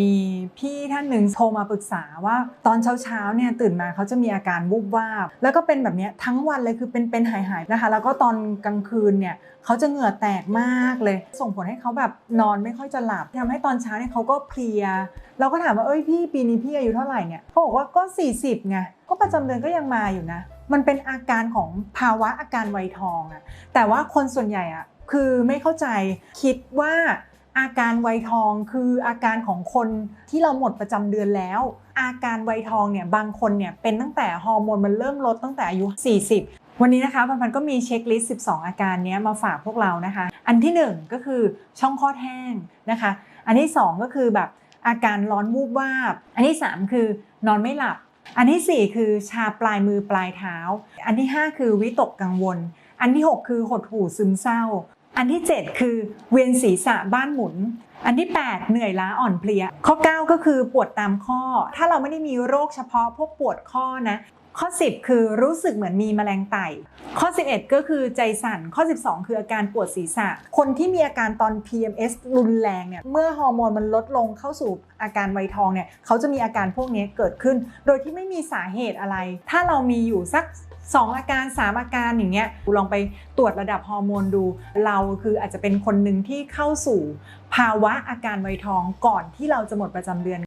มีพี่ท่านหนึ่งโทรมาปรึกษาว่าตอนเช้าๆเนี่ยตื่นมาเขาจะมีอาการวูบวาบ แล้วก็เป็นแบบนี้ทั้งวันเลยคือเป็นเป็นหายหายๆนะคะ แล้วก็ตอนกลางคืนเนี่ยเขาจะเหงื่อแตกมากเลย ส่งผลให้เขาแบบนอนไม่ค่อยจะหลับทำให้ตอนเช้าเนี่ยเขาก็เพลีย เราก็ถามว่าเอ้ยพี่ปีนี้พี่อายุเท่าไหร่เนี่ยเขาบอกว่าก็ 40ไงก็ประจำเดือนก็ยังมาอยู่นะ มันเป็นอาการของภาวะอาการไวยทองอะแต่ว่าคนส่วนใหญ่อะคือไม่เข้าใจคิดว่า อาการไวยทองคืออาการของคนที่เราหมดประจำเดือนแล้ว อาการไวยทองเนี่ยบางคนเนี่ยเป็นตั้งแต่ฮอร์โมนมันเริ่มลดตั้งแต่อายุ 40 วันนี้นะคะพันพันก็มีเช็คลิสต์ 12 อาการนี้มาฝากพวกเรานะคะ อันที่ 1 ก็คือช่องคลอดแห้งนะคะ อันที่ 2 ก็คือแบบอาการร้อนวูบวาบ อันที่ 3 คือนอนไม่หลับ อันที่ 4 คือชาปลายมือปลายเท้า อันที่ 5 คือวิตกกังวล อันที่ 6 คือหดหู่ซึมเศร้า อันที่ 7 คือเวียนศีรษะบ้านหมุน อันที่ 8 เหนื่อยล้าอ่อนเพลีย ข้อ 9 ก็คือปวดตามข้อ ถ้าเราไม่ได้มีโรคเฉพาะพวกปวดข้อนะข้อ 10 คือรู้สึกเหมือนมีแมลงไต่ ข้อ 11 ก็คือใจสั่น ข้อ 12 คืออาการปวดศีรษะ คนที่มีอาการตอน PMS รุนแรงเนี่ย เมื่อฮอร์โมนมันลดลงเข้าสู่อาการไวยทองเนี่ย เขาจะมีอาการพวกนี้เกิดขึ้น โดยที่ไม่มีสาเหตุอะไร ถ้าเรามีอยู่สัก 2 อาการ 3 อาการอย่างเงี้ยลองไปตรวจระดับฮอร์โมนดู เราคืออาจจะเป็นคนหนึ่งที่เข้าสู่ภาวะอาการไวยทองก่อนที่เราจะหมดประจำเดือน